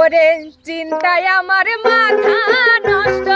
ওরে চিন্তায় আমার মাথা নষ্ট।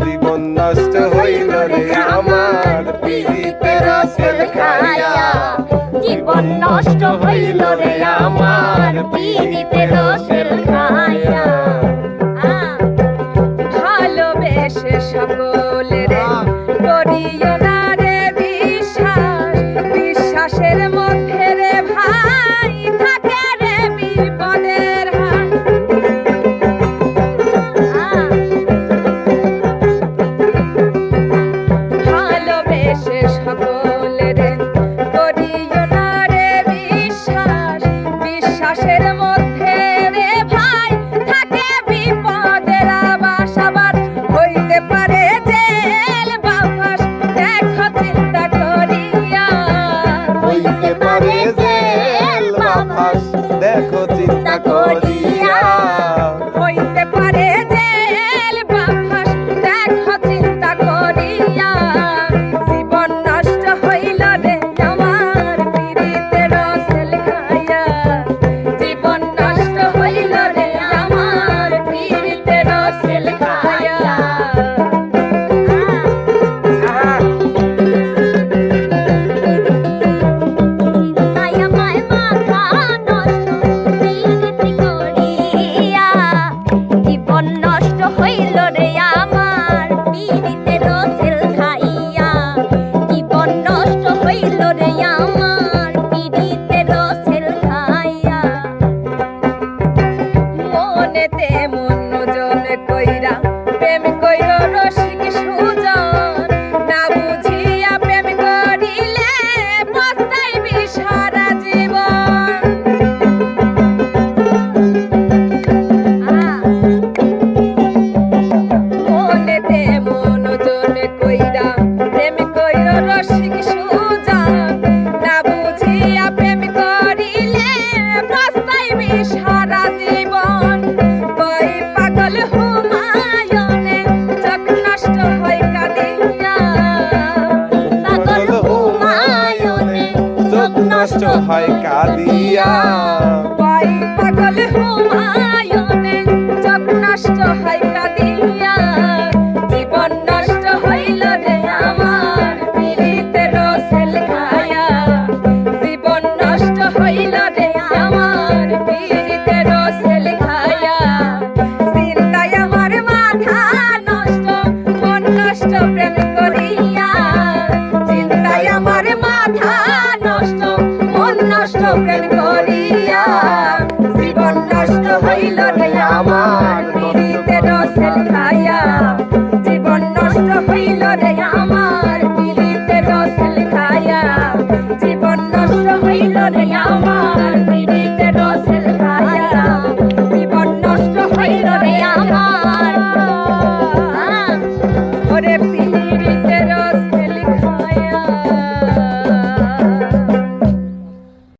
জীবন নষ্ট হইল রে আমার জীবন নষ্ট হইল দেখো চিন্তা করি। মনেতে মন জল কইরা হয় কাঁদিয়া। পাগল pra ele